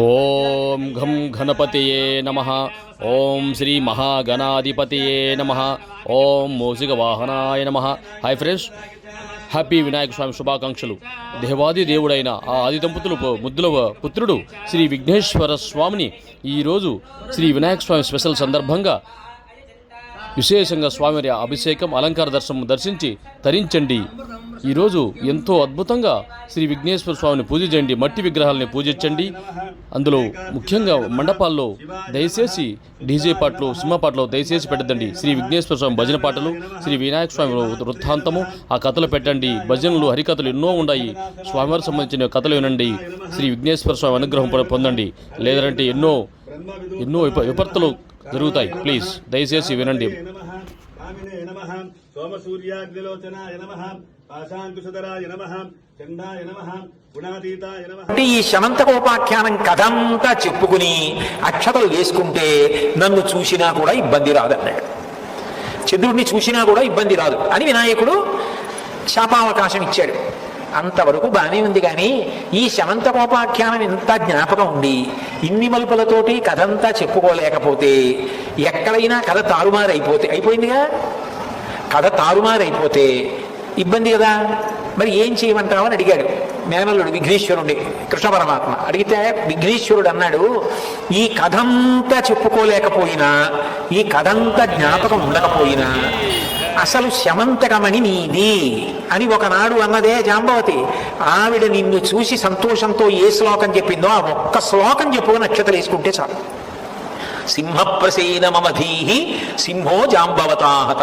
ఓం ఘం ఘనపతియే నమ. ఓం శ్రీ మహాగణాధిపతియే నమ. ఓం మోసిక వాహనాయ నమ. Hi friends. Happy Vinayaka Swami శుభాకాంక్షలు. దేవాది దేవుడైన ఆ ఆది దంపతులు ముద్దుల పుత్రుడు శ్రీ విఘ్నేశ్వర స్వామిని ఈరోజు శ్రీ వినాయక స్వామి స్పెషల్ సందర్భంగా విశేషంగా స్వామివారి అభిషేకం అలంకార దర్శనం దర్శించి తరించండి. ఈరోజు ఎంతో అద్భుతంగా శ్రీ విఘ్నేశ్వర స్వామిని పూజ చేయండి. మట్టి విగ్రహాలని పూజించండి. అందులో ముఖ్యంగా మండపాల్లో దయచేసి డీజే పాటలు సినిమా పాటలు దయచేసి పెట్టద్దండి శ్రీ విఘ్నేశ్వర స్వామి భజన పాటలు శ్రీ వినాయక స్వామి వృత్తాంతము ఆ కథలు పెట్టండి. భజనలు హరికథలు ఎన్నో ఉన్నాయి. స్వామివారికి సంబంధించిన కథలు వినండి. శ్రీ విఘ్నేశ్వర స్వామి అనుగ్రహం పొందండి. లేదంటే ఎన్నో ఎన్నో విప- విపత్తులు జరుగుతాయి. ప్లీజ్ దయచేసి వినండి. నమః కామినే నమః. సోమసూర్యాగ్నిలోచనాయ నమః. పాశాంకుశధరాయ నమః. చండాయ నమః. గుణాతీతాయ నమః. అంటే ఈ శమంతకోపాఖ్యానం కథంతా చెప్పుకుని అక్షతలు వేసుకుంటే నన్ను చూసినా కూడా ఇబ్బంది రాదన్నాడు. చంద్రుడిని చూసినా కూడా ఇబ్బంది రాదు. అని వినాయకుడు శాపావకాశం ఇచ్చాడు. అంతవరకు బాగానే ఉంది కానీ ఈ శమంతకోపాఖ్యానం ఇంత జ్ఞాపకం ఉండి ఇన్ని మలుపులతోటి కథంతా చెప్పుకోలేకపోతే ఎక్కడైనా కథ తారుమారైపోతే అయిపోయిందిగా? కథ తారుమారైపోతే ఇబ్బంది కదా? మరి ఏం చేయమంటావు అని అడిగాడు మేనల్లుడు విఘ్నేశ్వరుడి కృష్ణ పరమాత్మ. అడిగితే విఘ్నేశ్వరుడు అన్నాడు ఈ కథంతా చెప్పుకోలేకపోయినా ఈ కథంతా జ్ఞాపకం ఉండకపోయినా అసలు శమంతకమణి నీది అని ఒకనాడు అన్నదే జాంబవతి. ఆవిడ నిన్ను చూసి సంతోషంతో ఏ శ్లోకం చెప్పిందో ఆ ఒక్క శ్లోకం చెప్పుకొని నక్షత్రం వేసుకుంటే చాలు. సింహప్రసేన మమధీహి సింహో జాంబవతాహత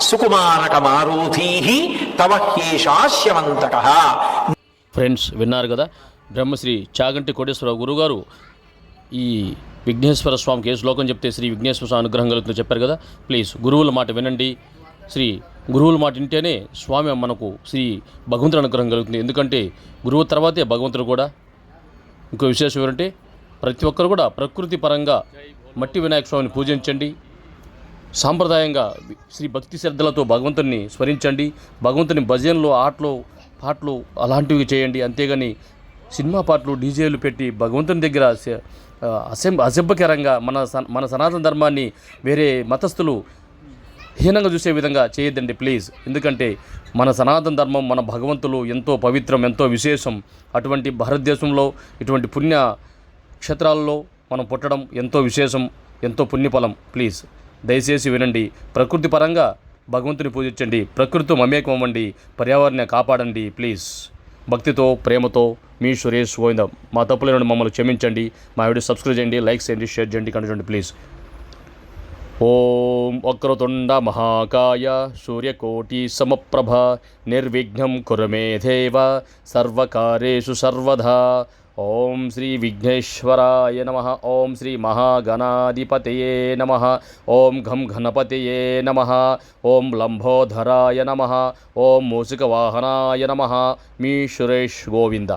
సుకుమారక మారోధీహి తవ హ్యేషాస్యవంతక ఫ్రెండ్స్ విన్నారు కదా? బ్రహ్మశ్రీ చాగంటి కోటేశ్వరరావు గురుగారు ఈ విఘ్నేశ్వర స్వామికి ఏ శ్లోకం చెప్తే శ్రీ విఘ్నేశ్వర స్వామి అనుగ్రహం కలుగుతుందో చెప్పారు కదా? ప్లీజ్ గురువుల మాట వినండి. శ్రీ గురువుల మాట వింటేనే స్వామి మనకు శ్రీ భగవంతుడు అనుగ్రహం కలుగుతుంది. ఎందుకంటే గురువు తర్వాతే భగవంతుడు కూడా. ఇంకో విశేషం ఏంటంటే ప్రతి ఒక్కరు కూడా ప్రకృతి పరంగా మట్టి వినాయక స్వామిని పూజించండి. సాంప్రదాయంగా శ్రీ భక్తి శ్రద్ధలతో భగవంతుని స్మరించండి. భగవంతుని భజనలు ఆటలు పాటలు అలాంటివి చేయండి. అంతేగాని సినిమా పాటలు డీజేలు పెట్టి భగవంతుని దగ్గర అసెంబ్ ఆ, అసెం అసభ్యకరంగా మన మన సనాతన ధర్మాన్ని వేరే మతస్థులు హీనంగా చూసే విధంగా చేయొద్దండి ప్లీజ్ ఎందుకంటే మన సనాతన ధర్మం మన భగవంతులు ఎంతో పవిత్రం ఎంతో విశేషం. అటువంటి భారతదేశంలో ఇటువంటి పుణ్య క్షేత్రాల్లో మనం పుట్టడం ఎంతో విశేషం ఎంతో పుణ్యఫలం ప్లీజ్ దయచేసి వినండి. ప్రకృతి పరంగా భగవంతుని పూజించండి. ప్రకృతి మమేకం అవ్వండి. పర్యావరణాన్ని కాపాడండి ప్లీజ్ భక్తితో ప్రేమతో మీ సురేష్ గోవింద. మా తప్పులను మమ్మల్ని క్షమించండి. మా వీడియో సబ్స్క్రైబ్ చేయండి లైక్ చేయండి షేర్ చేయండి కంటే ప్లీజ్ ఓం వక్రతుండ మహాకాయ సూర్యకోటి సమప్రభ నిర్విఘ్నం కురుమే దేవ సర్వకారేషు సర్వదా ఓం శ్రీ విఘ్నేశ్వరాయ నమ. ఓం శ్రీ మహాగణాధిపతయే నమ. ఓం ఘం గణపతయే నమ. ఓం లంబోధరాయ నమ. ఓం మూసికవాహనాయ నమ. మీ సురేష్ గోవింద.